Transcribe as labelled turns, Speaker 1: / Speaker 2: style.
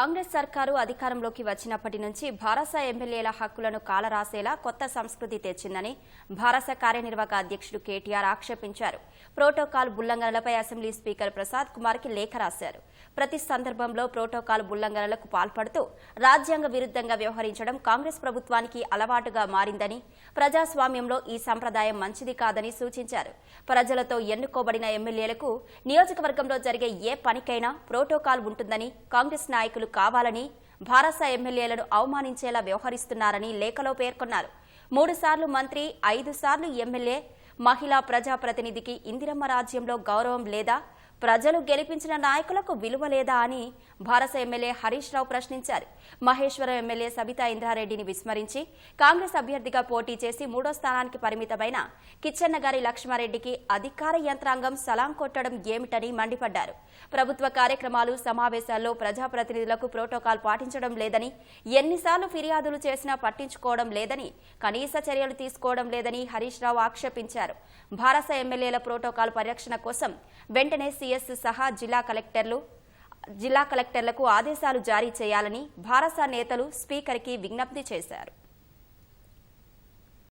Speaker 1: కాంగ్రెస్ సర్కారు అధికారంలోకి వచ్చినప్పటి నుంచి భారస ఎమ్మెల్యేల హక్కులను కాలరాసేలా కొత్త సంస్కృతి తెచ్చిందని భారస కార్యనిర్వాహక అధ్యక్షుడు కేటీఆర్ ఆక్షేపించారు. ప్రోటోకాల్ ఉల్లంఘనలపై అసెంబ్లీ స్పీకర్ ప్రసాద్ కుమార్కి లేఖ రాశారు. ప్రతి సందర్భంలో ప్రోటోకాల్ ఉల్లంఘనలకు పాల్పడుతూ రాజ్యాంగ విరుద్ధంగా వ్యవహరించడం కాంగ్రెస్ ప్రభుత్వానికి అలవాటుగా మారిందని ప్రజాస్వామ్యంలో ఈ సంప్రదాయం మంచిది కాదని సూచించారు. ప్రజలతో ఎన్నుకోబడిన ఎమ్మెల్యేలకు నియోజకవర్గంలో జరిగే ఏ పనికైనా ప్రోటోకాల్ ఉంటుందని కాంగ్రెస్ నాయకులు కావాలని భారస ఎమ్మెల్యేలను అవమానించేలా వ్యవహరిస్తున్నారని లేఖలో పేర్కొన్నారు. మూడుసార్లు మంత్రి ఐదు సార్లు ఎమ్మెల్యే మహిళా ప్రజాప్రతినిధికి ఇందిరమ్మ రాజ్యంలో గౌరవం లేదా ప్రజలు గెలిపించిన నాయకులకు విలువ లేదా అని భారత ఎమ్మెల్యే హరీష్ రావు ప్రశ్నించారు. మహేశ్వరం ఎమ్మెల్యే సబితా ఇంద్రారెడ్డిని విస్మరించి కాంగ్రెస్ అభ్యర్థిగా పోటీ చేసి మూడో స్థానానికి పరిమితమైన కిచ్చెన్నగారి లక్ష్మారెడ్డికి అధికార యంత్రాంగం సలాం కొట్టడం ఏమిటని మండిపడ్డారు. ప్రభుత్వ కార్యక్రమాలు సమావేశాల్లో ప్రజాప్రతినిధులకు ప్రోటోకాల్ పాటించడం లేదని ఎన్నిసార్లు ఫిర్యాదులు చేసినా పట్టించుకోవడం లేదని కనీస చర్యలు తీసుకోవడం లేదని హరీష్ రావు ఆక్షేపించారు. భారత ఎమ్మెల్యేల ప్రోటోకాల్ పరిరక్షణ కోసం వెంటనే ఎస్ సహా జిల్లా కలెక్టర్లు జిల్లా కలెక్టర్లకు ఆదేశాలు జారీ చేయాలని భారస నేతలు స్పీకర్కి విజ్ఞప్తి చేశారు.